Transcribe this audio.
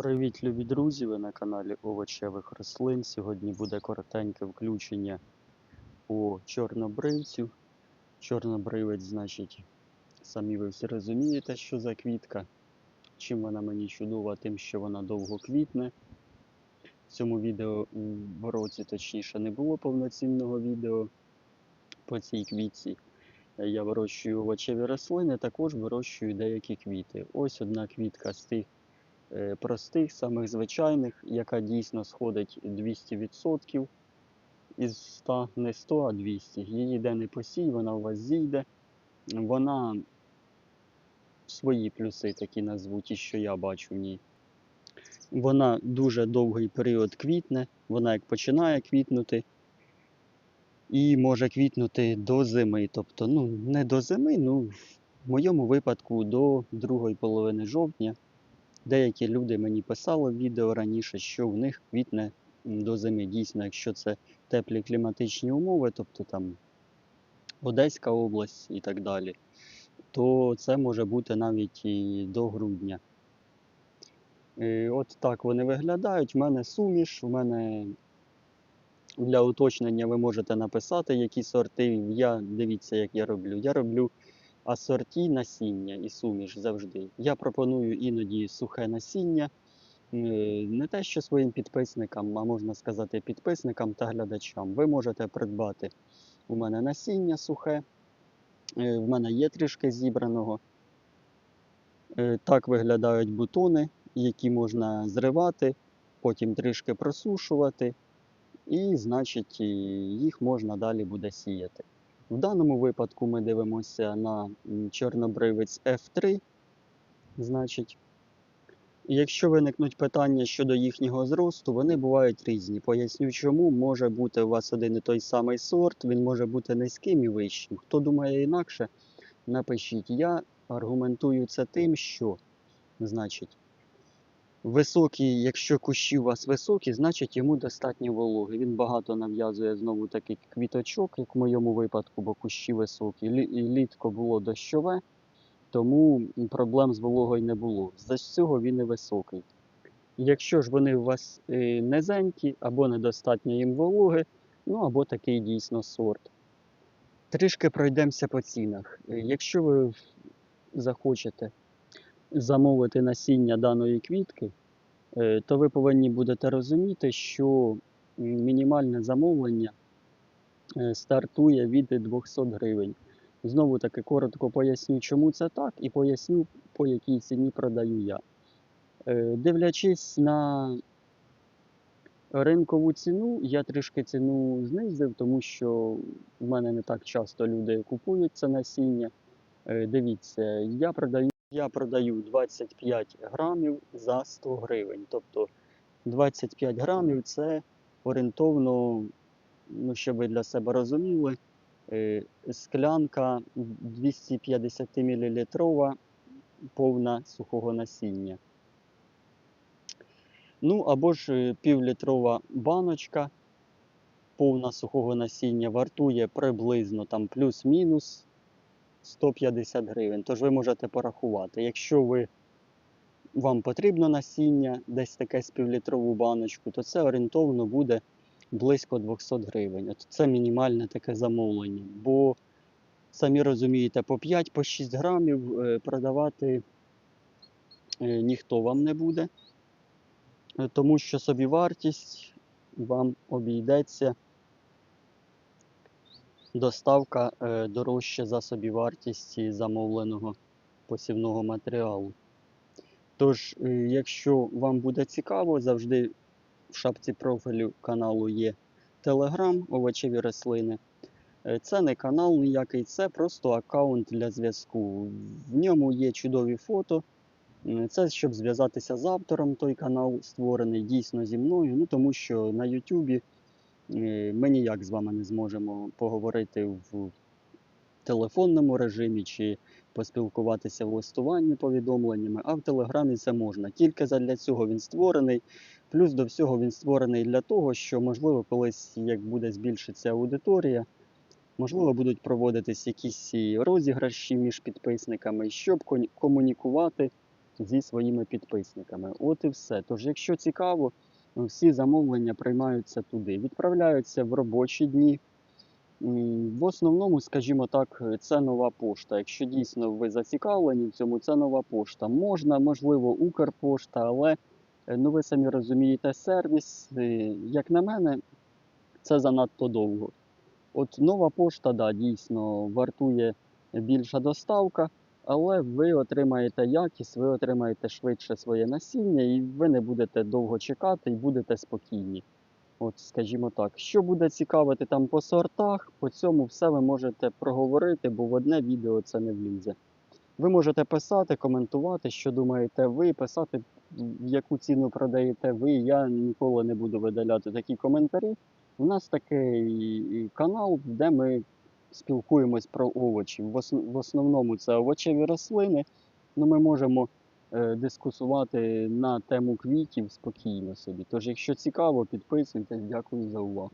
Привіт, любі друзі! Ви на каналі овочевих рослин. Сьогодні буде коротеньке включення по чорнобривцю. Чорнобривець, значить, самі ви всі розумієте, що за квітка. Чим вона мені чудова, тим, що вона довго квітне. В цьому відео в році, точніше, не було повноцінного відео по цій квітці. Я вирощую овочеві рослини, також вирощую деякі квіти. Ось одна квітка з тих простих, самих звичайних, яка дійсно сходить 200% із 100, не 100, а 200. Її де не посій, вона у вас зійде. Вона свої плюси такі назву, ті, що я бачу в ній. Вона дуже довгий період квітне, вона як починає квітнути. І може квітнути до зими. Тобто, ну, не до зими, ну, в моєму випадку до другої половини жовтня. Деякі люди мені писали в відео раніше, що в них квітне до зими. Дійсно, якщо це теплі кліматичні умови, тобто там Одеська область і так далі, то це може бути навіть і до грудня. І от так вони виглядають. У мене суміш, у мене для уточнення ви можете написати, які сорти. Я дивіться, як я роблю. Я роблю асорті насіння і суміш завжди. Я пропоную іноді сухе насіння. е, Не те, що своїм підписникам, а можна сказати, підписникам та глядачам. Ви можете придбати у мене насіння сухе. е, В мене є трішки зібраного. Е, Так виглядають бутони, які можна зривати, потім трішки просушувати, і, значить, їх можна далі буде сіяти. В даному випадку ми дивимося на чорнобривець F3. Значить, якщо виникнуть питання щодо їхнього зросту, вони бувають різні. Поясню чому. Може бути у вас один і той самий сорт, він може бути низьким і вищим. Хто думає інакше, напишіть. Я аргументую це тим, що, значить, високі, якщо кущі у вас високі, значить йому достатньо вологи. Він багато нав'язує знову таки квіточок, як в моєму випадку, бо кущі високі. І Літко було дощове, тому проблем з вологою не було. За цього він і високий. Якщо ж вони у вас е, низенькі, або недостатньо їм вологи, ну або такий дійсно сорт. Трішки пройдемося по цінах. Е, Якщо ви захочете замовити насіння даної квітки, е, то ви повинні будете розуміти, що мінімальне замовлення е, стартує від 200 гривень. Знову таки коротко поясню, чому це так, і поясню, по якій ціні продаю я. Е, Дивлячись на ринкову ціну, я трішки ціну знизив, тому що в мене не так часто люди купують це насіння. Дивіться, я продаю, я продаю 25 грамів за 100 гривень. Тобто 25 грамів це орієнтовно, ну, щоб ви для себе розуміли, е, склянка 250 мл повна сухого насіння. Ну або ж е, півлітрова баночка повна сухого насіння вартує приблизно там плюс-мінус 150 гривень. Тож ви можете порахувати. Якщо ви, вам потрібно насіння, десь таке з півлітрову баночку, то це орієнтовно буде близько 200 гривень. От це мінімальне таке замовлення. Бо самі розумієте, по 5-6 грамів е, продавати е, ніхто вам не буде. Е, Тому що собівартість вам обійдеться доставка е, дорожче за собівартість замовленого посівного матеріалу. Тож, е, якщо вам буде цікаво, завжди в шапці профілю каналу є Telegram овочеві рослини. Е, Це не канал ніякий, це просто аккаунт для зв'язку. В ньому є чудові фото. Це щоб зв'язатися з автором, той канал створений дійсно зі мною. Ну тому що на Ютубі ми ніяк з вами не зможемо поговорити в телефонному режимі чи поспілкуватися в листуванні повідомленнями, а в Телеграмі це можна. Тільки задля цього він створений. Плюс до всього він створений для того, що можливо колись як буде збільшитися аудиторія. Можливо, будуть проводитись якісь розіграші між підписниками, щоб комунікувати зі своїми підписниками. От і все. Тож, якщо цікаво, всі замовлення приймаються туди, відправляються в робочі дні. В основному, скажімо так, це нова пошта. Якщо дійсно ви зацікавлені в цьому, це нова пошта. Можна, можливо, Укрпошта, але е, ну ви самі розумієте, сервіс, е, як на мене, це занадто довго. От нова пошта, да, дійсно вартує більша доставка, але ви отримаєте якість, ви отримаєте швидше своє насіння, і ви не будете довго чекати і будете спокійні. От, скажімо так, що буде цікавити там по сортах, по цьому все ви можете проговорити, бо в одне відео це не влізе. Ви можете писати, коментувати, що думаєте ви, писати, в яку ціну продаєте ви. Я ніколи не буду видаляти такі коментарі. У нас такий канал, де ми спілкуємось про овочі. В ос- в основному це овочеві рослини. Ну, ми можемо е, дискусувати на тему квітів спокійно собі. Тож, якщо цікаво, підписуйтесь. Дякую за увагу.